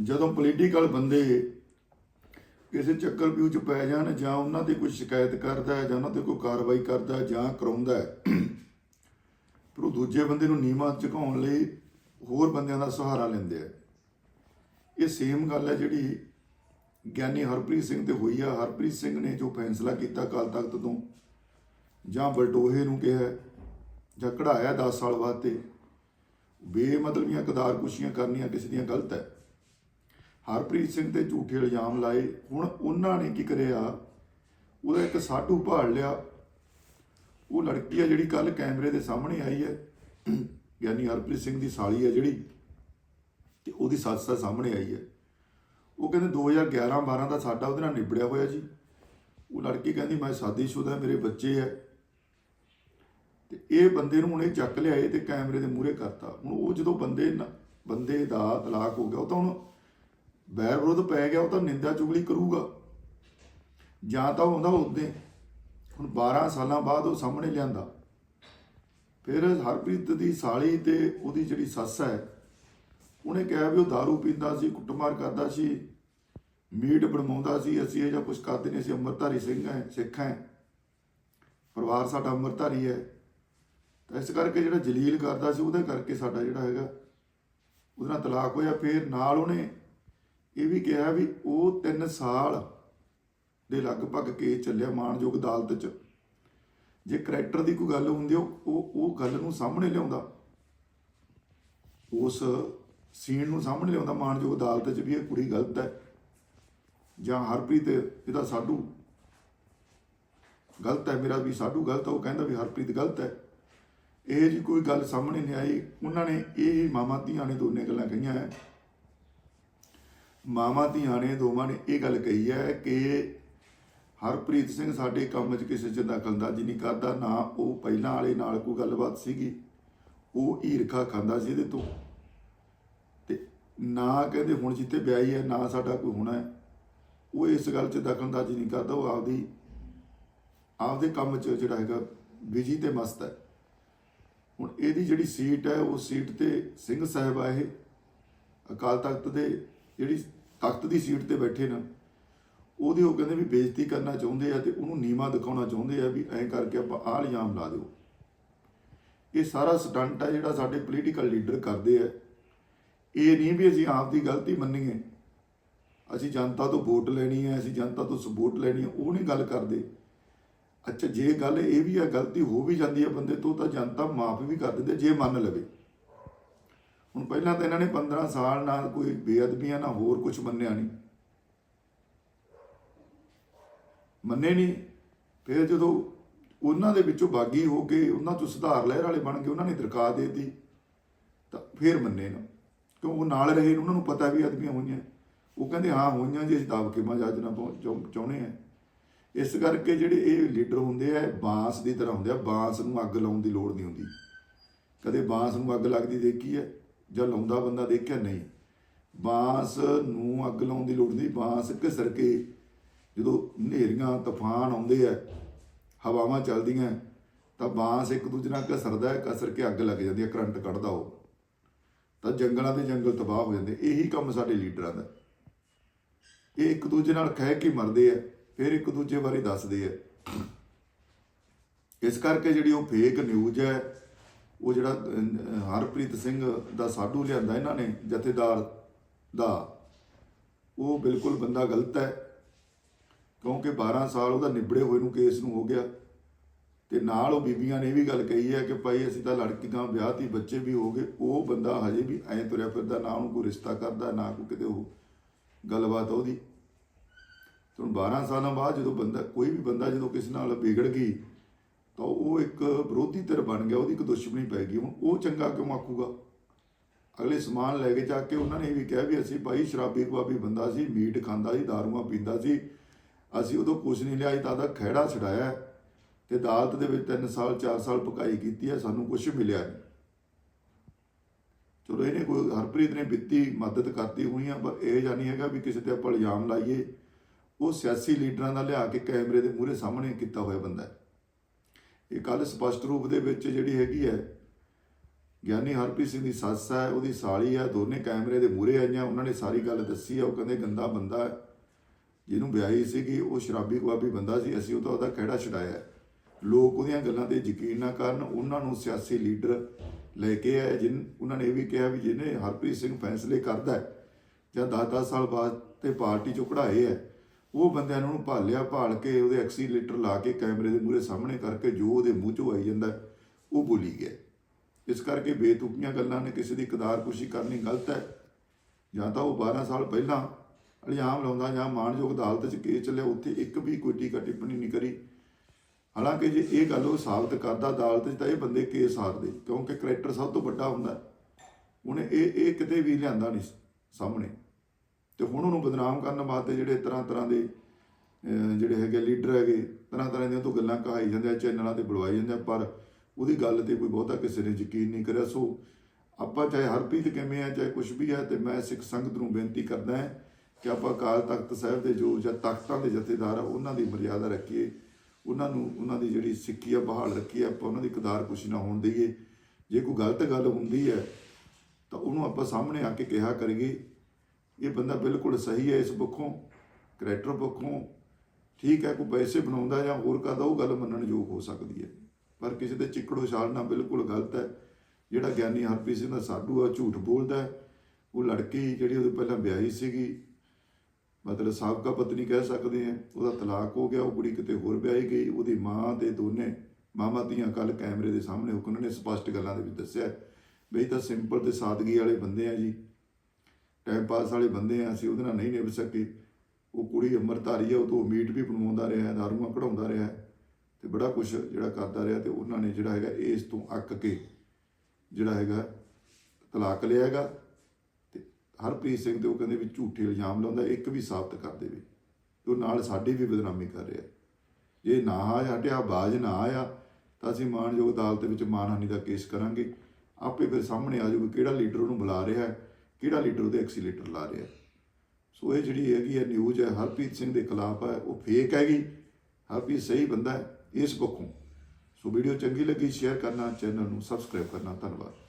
ਜਦੋਂ ਪੋਲੀਟੀਕਲ ਬੰਦੇ ਕਿਸੇ ਚੱਕਰ ਪਿਊ ਚ ਪੈ ਜਾਣ ਜਾਂ ਉਹਨਾਂ ਤੇ ਕੋਈ ਸ਼ਿਕਾਇਤ ਕਰਦਾ ਹੈ ਜਾਂ ਉਹਨਾਂ ਤੇ ਕੋਈ ਕਾਰਵਾਈ ਕਰਦਾ ਹੈ ਜਾਂ ਕਰਾਉਂਦਾ ਹੈ ਪਰ ਉਹ ਦੂਜੇ ਬੰਦੇ ਨੂੰ ਨੀਵਾਂ ਝੁਕਾਉਣ ਲਈ ਹੋਰ ਬੰਦਿਆਂ ਦਾ ਸਹਾਰਾ ਲੈਂਦੇ ਆ। ਇਹ ਸੇਮ ਗੱਲ ਹੈ ਜਿਹੜੀ ਗਿਆਨੀ ਹਰਪ੍ਰੀਤ ਸਿੰਘ ਤੇ ਹੋਈ ਆ। ਹਰਪ੍ਰੀਤ ਸਿੰਘ ਨੇ ਜੋ ਫੈਸਲਾ ਕੀਤਾ ਅਕਾਲ ਤਖਤ ਤੋਂ, ਜਾਂ ਬਲਟੋਹੇ ਨੂੰ ਕਿਹਾ, ਜਾਂ ਕਢਾਇਆ 10 ਸਾਲ ਬਾਅਦ ਤੇ ਬੇਮਤਲਬੀਆਂ ਕਦਾਰ ਕੁਸ਼ੀਆਂ ਕਰਨੀਆਂ ਕਿਸੇ ਦੀਆਂ ਗਲਤ ਹੈ। ਹਰਪ੍ਰੀਤ ਸਿੰਘ ਤੇ ਝੂਠੇ ਇਲਜ਼ਾਮ ਲਾਏ। ਹੁਣ ਉਹਨਾਂ ਨੇ ਕੀ ਕਰਿਆ? ਉਹਦਾ ਇੱਕ ਸਾਡੂ ਭਾਲ ਲਿਆ। ਉਹ ਲੜਕੀ ਆ ਜਿਹੜੀ ਕੱਲ ਕੈਮਰੇ ਦੇ ਸਾਹਮਣੇ ਆਈ ਹੈ। ਯਾਨੀ ਹਰਪ੍ਰੀਤ ਸਿੰਘ ਦੀ ਸਾਲੀ ਹੈ ਜਿਹੜੀ, ਤੇ ਉਹਦੀ ਸੱਸ ਦਾ ਸਾਹਮਣੇ ਆਈ ਹੈ। ਉਹ ਕਹਿੰਦੇ 2011 12 ਦਾ ਸਾਡਾ ਉਹਦੇ ਨਾਲ ਨਿਬੜਿਆ ਹੋਇਆ ਜੀ। ਉਹ ਲੜਕੀ ਕਹਿੰਦੀ, ਮੈਂ ਸ਼ਾਦੀशुदा ਮੇਰੇ ਬੱਚੇ ਹੈ ਤੇ ਇਹ ਬੰਦੇ ਨੂੰ ਹੁਣ ਇਹ ਚੱਕ ਲਿਆਏ ਤੇ ਕੈਮਰੇ ਦੇ ਮੂਹਰੇ ਕਰਤਾ। ਹੁਣ ਉਹ ਜਦੋਂ ਬੰਦੇ ਬੰਦੇ ਦਾ ਤਲਾਕ ਹੋ ਗਿਆ, ਉਹ ਤਾਂ ਹੁਣ ਵੈਰ ਵਿਰੋਧ ਪੈ ਗਿਆ, ਉਹ ਤਾਂ ਨਿੰਦਾ ਚੁਗਲੀ ਕਰੂਗਾ। ਜਾਂ ਤਾਂ ਉਹ ਆਉਂਦਾ ਉਹਦੇ ਹੁਣ 12 ਸਾਲਾਂ ਬਾਅਦ ਉਹ ਸਾਹਮਣੇ ਲਿਆਂਦਾ। ਫਿਰ ਹਰਪ੍ਰੀਤ ਦੀ ਸਾਲੀ ਤੇ ਉਹਦੀ ਜਿਹੜੀ ਸੱਸ ਹੈ, ਉਹਨੇ ਕਿਹਾ ਵੀ ਉਹ दारू ਪੀਂਦਾ ਸੀ, ਕੁੱਟਮਾਰ ਕਰਦਾ ਸੀ, ਮੀਟ ਬਣਵਾਉਂਦਾ ਸੀ। ਅਸੀਂ ਇਹ ਜਿਹਾ ਕੁਝ ਕਰਦੇ ਨਹੀਂ, ਅਸੀਂ ਅੰਮ੍ਰਿਤਧਾਰੀ ਸਿੰਘ ਹੈ, ਸਿੱਖ ਹੈ। ਪਰਿਵਾਰ ਸਾਡਾ ਅੰਮ੍ਰਿਤਧਾਰੀ ਹੈ। ਤਾਂ ਇਸ ਕਰਕੇ ਜਿਹੜਾ ਜਲੀਲ ਕਰਦਾ ਸੀ, ਉਹਦੇ ਕਰਕੇ ਸਾਡਾ ਜਿਹੜਾ ਹੈਗਾ, ਉਹਦੇ ਨਾਲ ਤਲਾਕ ਹੋਇਆ। ਫਿਰ ਨਾਲ ਉਹਨੇ ਇਹ ਵੀ ਕਿਹਾ ਵੀ ਉਹ 3 ਸਾਲ ਦੇ ਲਗਭਗ ਕੇਸ ਚੱਲਿਆ ਮਾਨਯੋਗ ਅਦਾਲਤ 'ਚ। ਜੇ ਕਰੈਕਟਰ ਦੀ ਕੋਈ ਗੱਲ ਹੁੰਦੀ ਉਹ ਉਹ ਉਹ ਗੱਲ ਨੂੰ ਸਾਹਮਣੇ ਲਿਆਉਂਦਾ। ਉਸ ਸੀਨ ਨੂੰ ਸਾਹਮਣੇ ਲਿਆਉਂਦਾ ਮਾਨਯੋਗ ਅਦਾਲਤ 'ਚ ਵੀ ਇਹ ਕੁੜੀ ਗਲਤ ਹੈ। ਜਾਂ ਹਰਪ੍ਰੀਤ ਇਹਦਾ ਸਾਡੂ ਗਲਤ ਹੈ, ਮੇਰਾ ਵੀ ਸਾਡੂ ਗਲਤ ਹੈ, ਉਹ ਕਹਿੰਦਾ ਵੀ ਹਰਪ੍ਰੀਤ ਗਲਤ ਹੈ। ਇਹ ਜੀ ਕੋਈ ਗੱਲ ਸਾਹਮਣੇ ਨਹੀਂ ਆਈ। ਉਹਨਾਂ ਨੇ ਇਹ ਮਾਮਾ ਧੀਆਂ ਨੇ ਦੋਨੇ ਗੱਲਾਂ ਕਹੀਆਂ ਹੈ। ਮਾਮਾ ਧੀਆਂ ਨੇ, ਦੋਵਾਂ ਨੇ ਇਹ ਗੱਲ ਕਹੀ ਹੈ ਕਿ ਹਰਪ੍ਰੀਤ ਸਿੰਘ ਸਾਡੇ ਕੰਮ 'ਚ ਕਿਸੇ 'ਚ ਦਖਲਅੰਦਾਜ਼ੀ ਨਹੀਂ ਕਰਦਾ, ਨਾ ਉਹ ਪਹਿਲਾਂ ਵਾਲੇ ਨਾਲ ਕੋਈ ਗੱਲਬਾਤ ਸੀਗੀ। ਉਹ ਈਰਖਾ ਖਾਂਦਾ ਸੀ ਇਹਦੇ ਤੋਂ। ਤੇ ਨਾ ਕਹਿੰਦੇ ਹੁਣ ਜਿੱਤੇ ਵਿਆਹੀ ਹੈ, ਨਾ ਸਾਡਾ ਕੋਈ ਹੋਣਾ ਹੈ। ਉਹ ਇਸ ਗੱਲ 'ਚ ਦਖਲਅੰਦਾਜ਼ੀ ਨਹੀਂ ਕਰਦਾ, ਉਹ ਆਪਦੀ, ਆਪਦੇ ਕੰਮ 'ਚ ਜਿਹੜਾ ਹੈਗਾ ਬਿਜ਼ੀ ਤੇ ਮਸਤ ਹੈ। ਹੁਣ ਇਹਦੀ ਜਿਹੜੀ ਸੀਟ ਹੈ, ਉਹ ਸੀਟ ਤੇ ਸਿੰਘ ਸਾਹਿਬ ਆਏ, ਅਕਾਲ ਤਖਤ ਦੇ ਜਿਹੜੀ ਤਖਤ ਦੀ ਸੀਟ ਤੇ ਬੈਠੇ ਨਾ, ਉਹਦੀ ਉਹ ਕਹਿੰਦੇ ਵੀ ਬੇਇੱਜ਼ਤੀ ਕਰਨਾ ਚਾਹੁੰਦੇ ਆ ਤੇ ਉਹਨੂੰ ਨੀਵਾ ਦਿਖਾਉਣਾ ਚਾਹੁੰਦੇ ਆ ਵੀ ਐਂ ਕਰਕੇ ਆਪਾਂ ਆਹ ਇਲਜ਼ਾਮ ਲਾ ਦਿਓ। ਇਹ ਸਾਰਾ ਸਟੰਟ ਹੈ ਜਿਹੜਾ ਸਾਡੇ ਪੋਲੀਟੀਕਲ ਲੀਡਰ ਕਰਦੇ ਆ। ਇਹ ਨਹੀਂ ਵੀ ਅਸੀਂ ਆਪ ਦੀ ਗਲਤੀ ਮੰਨੀਏ। ਅਸੀਂ ਜਨਤਾ ਤੋਂ ਵੋਟ ਲੈਣੀ ਹੈ ਅਸੀਂ ਜਨਤਾ ਤੋਂ ਸਪੋਰਟ ਲੈਣੀ ਹੈ ਉਹ ਨਹੀਂ ਗੱਲ ਕਰਦੇ। ਅੱਛਾ, ਜੇ ਗੱਲ ਇਹ ਵੀ ਆ, ਗਲਤੀ ਹੋ ਵੀ ਜਾਂਦੀ ਹੈ ਬੰਦੇ ਤੋਂ, ਤਾਂ ਜਨਤਾ ਮਾਫ ਵੀ ਕਰ ਦਿੰਦੇ ਜੇ ਮੰਨ ਲਵੇ। ਹੁਣ ਪਹਿਲਾਂ ਤਾਂ ਇਹਨਾਂ ਨੇ 15 ਸਾਲ ਨਾਲ ਕੋਈ ਬੇਅਦਬੀਆਂ ਨਾ ਹੋਰ ਕੁਝ ਮੰਨਿਆ ਨਹੀਂ। ਮੰਨੇ ਨਹੀਂ। ਫਿਰ ਜਦੋਂ ਉਹਨਾਂ ਦੇ ਵਿੱਚੋਂ ਬਾਗੀ ਹੋ ਕੇ ਉਹਨਾਂ ਤੋਂ ਸੁਧਾਰ ਲਹਿਰ ਵਾਲੇ ਬਣ ਕੇ ਉਹਨਾਂ ਨੇ ਦਰਖਾਸਤ ਦੇ ਦਿੱਤੀ, ਤਾਂ ਫਿਰ ਮੰਨੇ ਨਾ। ਕਿਉਂ ਉਹ ਨਾਲ ਰਹੇ ਉਹਨਾਂ ਨੂੰ ਪਤਾ ਵੀ ਅਦਬੀਆਂ ਹੋਈਆਂ। ਉਹ ਕਹਿੰਦੇ, ਹਾਂ, ਹੋਈਆਂ ਜੇ, ਅਸੀਂ ਦਾਬ ਕੇ ਮਜਾਜ ਨਾ ਚਾਹੁੰਦੇ ਆ ਇਸ ਕਰਕੇ ਜਿਹੜੇ ਇਹ ਲੀਡਰ ਹੁੰਦੇ ਆ ਬਾਂਸ ਦੀ ਤਰ੍ਹਾਂ ਹੁੰਦੇ ਆ। ਬਾਂਸ ਨੂੰ ਅੱਗ ਲਾਉਣ ਦੀ ਲੋੜ ਨਹੀਂ ਹੁੰਦੀ। ਕਦੇ ਬਾਂਸ ਨੂੰ ਅੱਗ ਲੱਗਦੀ ਦੇਖੀ ਹੈ? ਜਾਂ ਲਾਉਂਦਾ ਬੰਦਾ ਦੇਖਿਆ ਨਹੀਂ। ਬਾਂਸ ਨੂੰ ਅੱਗ ਲਾਉਣ ਦੀ ਲੋੜ ਨਹੀਂ। ਬਾਂਸ ਘਸਰ ਕੇ ਜਦੋਂ ਹਨੇਰੀਆਂ, ਤੂਫਾਨ ਆਉਂਦੇ ਆ, ਹਵਾਵਾਂ ਚੱਲਦੀਆਂ, ਤਾਂ ਬਾਂਸ ਇੱਕ ਦੂਜੇ ਨਾਲ ਘਸਰਦਾ ਹੈ ਘਸਰ ਕੇ ਅੱਗ ਲੱਗ ਜਾਂਦੀ ਹੈ, ਕਰੰਟ ਕੱਢਦਾ ਉਹ। ਤਾਂ ਜੰਗਲਾਂ ਦੇ ਜੰਗਲ ਤਬਾਹ ਹੋ ਜਾਂਦੇ। ਇਹੀ ਕੰਮ ਸਾਡੇ ਲੀਡਰਾਂ ਦਾ। ਇਹ ਇੱਕ ਦੂਜੇ ਨਾਲ ਖਹਿ ਕੇ ਮਰਦੇ ਆ, ਫਿਰ ਇੱਕ ਦੂਜੇ ਬਾਰੇ ਦੱਸਦੇ ਆ। ਇਸ ਕਰਕੇ ਜਿਹੜੀ ਉਹ ਫੇਕ ਨਿਊਜ਼ ਹੈ ਉਹ ਜਿਹੜਾ ਹਰਪ੍ਰੀਤ ਸਿੰਘ ਦਾ ਸਾਡੂ ਲਿਆਂਦਾ ਇਹਨਾਂ ਨੇ, ਜਥੇਦਾਰ ਦਾ, ਉਹ ਬਿਲਕੁਲ ਬੰਦਾ ਗਲਤ ਹੈ, ਕਿਉਂਕਿ 12 ਸਾਲ ਉਹਦਾ ਨਿਬੜੇ ਹੋਏ ਨੂੰ ਕੇਸ ਨੂੰ ਹੋ ਗਿਆ। ਤੇ ਨਾਲ ਉਹ ਬੀਬੀਆਂ ਨੇ ਇਹ ਵੀ ਗੱਲ ਕਹੀ ਹੈ ਕਿ ਭਾਈ ਅਸੀਂ ਤਾਂ ਲੜਕੀਆਂ, ਵਿਆਹ ਤੀ ਬੱਚੇ ਵੀ ਹੋ ਗਏ, ਉਹ ਬੰਦਾ ਹਜੇ ਵੀ ਐਂ ਤੁਰਿਆ ਫਿਰਦਾ, ਨਾ ਉਹਨੂੰ ਕੋਈ ਰਿਸ਼ਤਾ ਕਰਦਾ, ਨਾ ਕੋਈ ਕਿਤੇ ਉਹ ਗੱਲਬਾਤ ਉਹਦੀ। ਹੁਣ 12 ਸਾਲਾਂ ਬਾਅਦ ਜਦੋਂ ਬੰਦਾ, ਕੋਈ ਵੀ ਬੰਦਾ ਜਦੋਂ ਕਿਸੇ ਨਾਲ ਵਿਗੜ ਗਈ ਤਾਂ ਉਹ ਇੱਕ ਵਿਰੋਧੀ ਧਿਰ ਬਣ ਗਿਆ, ਉਹਦੀ ਇੱਕ ਦੁਸ਼ਮਣੀ ਪੈ ਗਈ। ਹੁਣ ਉਹ ਚੰਗਾ ਕਿਉਂ ਆਖੂਗਾ? ਅਗਲੇ ਸਮਾਨ ਲੈ ਕੇ ਜਾ ਕੇ ਉਹਨਾਂ ਨੇ ਇਹ ਵੀ ਕਿਹਾ ਵੀ ਅਸੀਂ ਭਾਈ ਸ਼ਰਾਬੀ ਕਬਾਬੀ ਬੰਦਾ ਸੀ, ਮੀਟ ਖਾਂਦਾ ਸੀ ਦਾਰੂਆਂ ਪੀਂਦਾ ਸੀ। ਅਸੀਂ ਉਦੋਂ ਕੁਝ ਨਹੀਂ ਲਿਆ, ਅਸੀਂ ਤਾਂ ਦਾ ਖਹਿੜਾ ਛਡਾਇਆ। ਹੈ ਤੇ ਅਦਾਲਤ ਦੇ ਵਿੱਚ 3 ਸਾਲ 4 ਸਾਲ ਪਕਾਈ ਕੀਤੀ ਹੈ, ਸਾਨੂੰ ਕੁਝ ਮਿਲਿਆ ਨਹੀਂ। ਚਲੋ ਇਹਨੇ ਕੋਈ ਹਰਪ੍ਰੀਤ ਨੇ ਵਿੱਤੀ ਮਦਦ ਕਰਤੀ ਹੋਈ ਆ, ਪਰ ਇਹ ਜਾਣੀ ਹੈਗਾ ਵੀ ਕਿਸੇ ਤੇ ਆਪਾਂ ਇਲਜ਼ਾਮ ਲਾਈਏ। ਉਹ ਸਿਆਸੀ ਲੀਡਰਾਂ ਦਾ ਲਿਆ ਕੇ ਕੈਮਰੇ ਦੇ ਮੂਹਰੇ ਸਾਹਮਣੇ ਕੀਤਾ ਹੋਇਆ ਬੰਦਾ ਹੈ। ਇਹ ਕੱਲ ਸਪਸ਼ਟ ਰੂਪ ਦੇ ਵਿੱਚ ਜਿਹੜੀ ਹੈਗੀ ਹੈ, ਗਿਆਨੀ ਹਰਪ੍ਰੀਤ ਸਿੰਘ ਦੀ ਸੱਸ ਹੈ, ਉਹਦੀ ਸਾਲੀ ਹੈ, ਦੋਨੇ ਕੈਮਰੇ ਦੇ ਮੂਹਰੇ ਆਈਆਂ, ਉਹਨਾਂ ਨੇ ਸਾਰੀ ਗੱਲ ਦੱਸੀ ਹੈ, ਉਹ ਕਹਿੰਦੇ ਗੰਦਾ ਬੰਦਾ ਹੈ। ਜਿਹਨੂੰ ਵਿਆਹੀ ਸੀਗੀ, ਉਹ ਸ਼ਰਾਬੀ ਗੁਆਬੀ ਬੰਦਾ ਸੀ, ਅਸੀਂ ਉਹਦਾ ਉਹਦਾ ਖਹਿੜਾ ਛਡਾਇਆ ਲੋਕ ਉਹਦੀਆਂ ਗੱਲਾਂ ਤੇ ਯਕੀਨ ਨਾ ਕਰਨ, ਉਹਨਾਂ ਨੂੰ ਸਿਆਸੀ ਲੀਡਰ ਲੈ ਕੇ ਆਏ, ਜਿਨ, ਉਹਨਾਂ ਨੇ ਇਹ ਵੀ ਕਿਹਾ ਵੀ ਜਿਹਨੇ ਹਰਪ੍ਰੀਤ ਸਿੰਘ ਫੈਸਲੇ ਕਰਦਾ ਜਾਂ 10-10 ਸਾਲ ਬਾਅਦ ਤੇ ਪਾਰਟੀ ਚੋਂ ਕਢਾਏ ਹੈ ਉਹ ਬੰਦਿਆਂ ਨੂੰ ਉਹਨੂੰ ਭਾਲਿਆ, ਭਾਲ ਕੇ ਉਹਦੇ ਐਕਸੀਲੇਟਰ ਲਾ ਕੇ ਕੈਮਰੇ ਦੇ ਮੂਹਰੇ ਸਾਹਮਣੇ ਕਰਕੇ ਜੋ ਉਹਦੇ ਮੂੰਹ ਚੋਂ ਆਈ ਜਾਂਦਾ, ਉਹ ਬੋਲੀ ਗਿਆ। ਇਸ ਕਰਕੇ ਬੇਤੁਕੀਆਂ ਗੱਲਾਂ ਨੇ ਕਿਸੇ ਦੀ ਕਦਾਰਕੁਸ਼ੀ ਕਰਨੀ ਗਲਤ ਹੈ। ਜਾਂ ਤਾਂ ਉਹ 12 ਸਾਲ ਪਹਿਲਾਂ ਇਲਜ਼ਾਮ ਲਾਉਂਦਾ ਜਾਂ ਮਾਣਯੋਗ ਅਦਾਲਤ 'ਚ ਕੇਸ ਚੱਲਿਆ, ਉੱਥੇ ਇੱਕ ਵੀ ਕੋਈ ਟੀਕਾ ਟਿੱਪਣੀ ਨਹੀਂ ਕਰੀ। ਹਾਲਾਂਕਿ ਜੇ ਇਹ ਗੱਲ ਉਹ ਸਾਬਤ ਕਰਦਾ, ਅਦਾਲਤ 'ਚ ਤਾਂ ਇਹ ਬੰਦੇ ਕੇਸ ਹਾਰਦੇ, ਕਿਉਂਕਿ ਕਰੈਕਟਰ ਸਭ ਤੋਂ ਵੱਡਾ ਹੁੰਦਾ। ਉਹਨੇ ਇਹ ਇਹ ਕਿਤੇ ਵੀ ਲਿਆਂਦਾ ਨਹੀਂ ਸਾਹਮਣੇ। ਤੇ ਹੁਣ ਉਹਨੂੰ ਬਦਨਾਮ ਕਰਨ ਵਾਸਤੇ ਜਿਹੜੇ ਤਰ੍ਹਾਂ ਤਰ੍ਹਾਂ ਦੇ ਜਿਹੜੇ ਹੈਗੇ ਲੀਡਰ ਹੈਗੇ, ਤਰ੍ਹਾਂ ਤਰ੍ਹਾਂ ਦੀਆਂ ਤੋਂ ਗੱਲਾਂ ਕਹਾਈ ਜਾਂਦੇ ਚੈਨਲਾਂ ਤੇ ਬੁਲਵਾਈ ਜਾਂਦੇ ਆ ਪਰ ਉਹਦੀ ਗੱਲ ਤੇ ਕੋਈ ਬਹੁਤਾ ਕਿਸੇ ਨੇ ਯਕੀਨ ਨਹੀਂ ਕਰਿਆ। ਸੋ ਆਪਾਂ ਚਾਹੇ ਹਰਪ੍ਰੀਤ ਕਿਵੇਂ ਆ, ਚਾਹੇ ਕੁਝ ਵੀ ਹੈ ਤੇ ਮੈਂ ਸਿੱਖ ਸੰਗਤ ਨੂੰ ਬੇਨਤੀ ਕਰਦਾ ਹਾਂ ਕਿ ਆਪਾਂ ਅਕਾਲ ਤਖਤ ਸਾਹਿਬ ਦੇ ਜੋ ਜਾਂ ਤਖਤਾਂ ਦੇ ਜਥੇਦਾਰ ਆ, ਉਹਨਾਂ ਦੀ ਮਰਿਆਦਾ ਰੱਖੀਏ। ਉਹਨਾਂ ਨੂੰ, ਉਹਨਾਂ ਦੀ ਜਿਹੜੀ ਸਿੱਖੀ ਆ, ਬਹਾਲ ਰੱਖੀਏ। ਆਪਾਂ ਉਹਨਾਂ ਦੀ ਕਦਾਰ ਕੁਛ ਨਾ ਹੋਣ ਦਈਏ। ਜੇ ਕੋਈ ਗਲਤ ਗੱਲ ਹੁੰਦੀ ਹੈ, ਤਾਂ ਉਹਨੂੰ ਆਪਾਂ ਸਾਹਮਣੇ ਆ ਕੇ ਕਿਹਾ ਕਰੀਏ। ਇਹ ਬੰਦਾ ਬਿਲਕੁਲ ਸਹੀ ਹੈ ਇਸ ਪੱਖੋਂ ਕਰੈਕਟਰ ਪੱਖੋਂ। ਠੀਕ ਹੈ, ਕੋਈ ਪੈਸੇ ਬਣਾਉਂਦਾ ਜਾਂ ਹੋਰ ਕਰਦਾ ਉਹ ਗੱਲ ਮੰਨਣ ਯੋਗ ਹੋ ਸਕਦੀ ਹੈ। ਪਰ ਕਿਸੇ ਦੇ ਚਿੱਕੜੋ ਛਾਲਣਾ ਬਿਲਕੁਲ ਗਲਤ ਹੈ। ਜਿਹੜਾ ਗਿਆਨੀ ਹਰਪ੍ਰੀਤ ਸਿੰਘ ਦਾ ਸਾਧੂ ਆ ਝੂਠ ਬੋਲਦਾ ਉਹ ਲੜਕੀ ਜਿਹੜੀ ਉਹਦੇ ਪਹਿਲਾਂ ਵਿਆਹੀ ਸੀਗੀ, ਮਤਲਬ ਸਾਬਕਾ ਪਤਨੀ ਕਹਿ ਸਕਦੇ ਆ ਉਹਦਾ ਤਲਾਕ ਹੋ ਗਿਆ, ਉਹ ਕੁੜੀ ਕਿਤੇ ਹੋਰ ਵਿਆਹੀ ਗਈ। ਉਹਦੀ ਮਾਂ ਤੇ ਦੋਨੇ ਮਾਮਾ ਧੀਆਂ ਕੱਲ ਕੈਮਰੇ ਦੇ ਸਾਹਮਣੇ ਉਹਨਾਂ ਨੇ ਸਪਸ਼ਟ ਗੱਲਾਂ ਦੇ ਵਿੱਚ ਦੱਸਿਆ ਬਈ ਤਾਂ ਸਿੰਪਲ ਤੇ ਸਾਦਗੀ ਵਾਲੇ ਬੰਦੇ ਆ ਜੀ। ਟਾਈਮ ਪਾਸ ਵਾਲੇ ਬੰਦੇ ਆ, ਅਸੀਂ ਉਹਦੇ ਨਾਲ ਨਹੀਂ ਨਿਭ ਸਕੇ। ਉਹ ਕੁੜੀ ਅੰਮ੍ਰਿਤਧਾਰੀ ਆ, ਉਹ ਤੋਂ ਮੀਟ ਵੀ ਬਣਵਾਉਂਦਾ ਰਿਹਾ ਦਾਰੂਆਂ ਕਢਾਉਂਦਾ ਰਿਹਾ ਤੇ ਬੜਾ ਕੁਝ ਜਿਹੜਾ ਕਰਦਾ ਰਿਹਾ ਤੇ ਉਹਨਾਂ ਨੇ ਜਿਹੜਾ ਹੈਗਾ ਇਸ ਤੋਂ ਅੱਕ ਕੇ ਜਿਹੜਾ ਹੈਗਾ ਤਲਾਕ ਲਿਆ ਹੈਗਾ ਤੇ ਹਰਪ੍ਰੀਤ ਸਿੰਘ ਤੇ ਉਹ ਕਹਿੰਦੇ ਵੀ ਝੂਠੇ ਇਲਜ਼ਾਮ ਲਾਉਂਦਾ, ਇੱਕ ਵੀ ਸਾਬਤ ਕਰ ਦੇਵੇ। ਤੇ ਉਹ ਨਾਲ ਸਾਡੀ ਵੀ ਬਦਨਾਮੀ ਕਰ ਰਿਹਾ। ਜੇ ਨਾ ਆਇਆ, ਹਟਿਆ, ਬਾਜ ਨਾ ਆਇਆ, ਤਾਂ ਅਸੀਂ ਮਾਨਯੋਗ ਅਦਾਲਤ ਵਿੱਚ ਮਾਨਹਾਨੀ ਦਾ ਕੇਸ ਕਰਾਂਗੇ। ਆਪੇ ਫਿਰ ਸਾਹਮਣੇ ਆ ਜਾਊਗਾ ਕਿਹੜਾ ਲੀਡਰ ਉਹਨੂੰ ਬੁਲਾ ਰਿਹਾ ਹੈ। ਕਿਹੜਾ ਲੀਡਰ ਉਹਦੇ ਐਕਸੀਲੇਟਰ ਲਾ ਰਿਹਾ? ਸੋ ਇਹ ਜਿਹੜੀ ਹੈਗੀ ਹੈ ਨਿਊਜ਼ ਹੈ, ਹਰਪ੍ਰੀਤ ਸਿੰਘ ਦੇ ਖਿਲਾਫ ਹੈ, ਉਹ ਫੇਕ ਹੈਗੀ। ਹਰਪ੍ਰੀਤ ਸਹੀ ਬੰਦਾ ਹੈ, ਇਸ ਪੱਖੋਂ। ਸੋ ਵੀਡੀਓ ਚੰਗੀ ਲੱਗੀ ਸ਼ੇਅਰ ਕਰਨਾ ਚੈਨਲ ਨੂੰ ਸਬਸਕ੍ਰਾਈਬ ਕਰਨਾ, ਧੰਨਵਾਦ।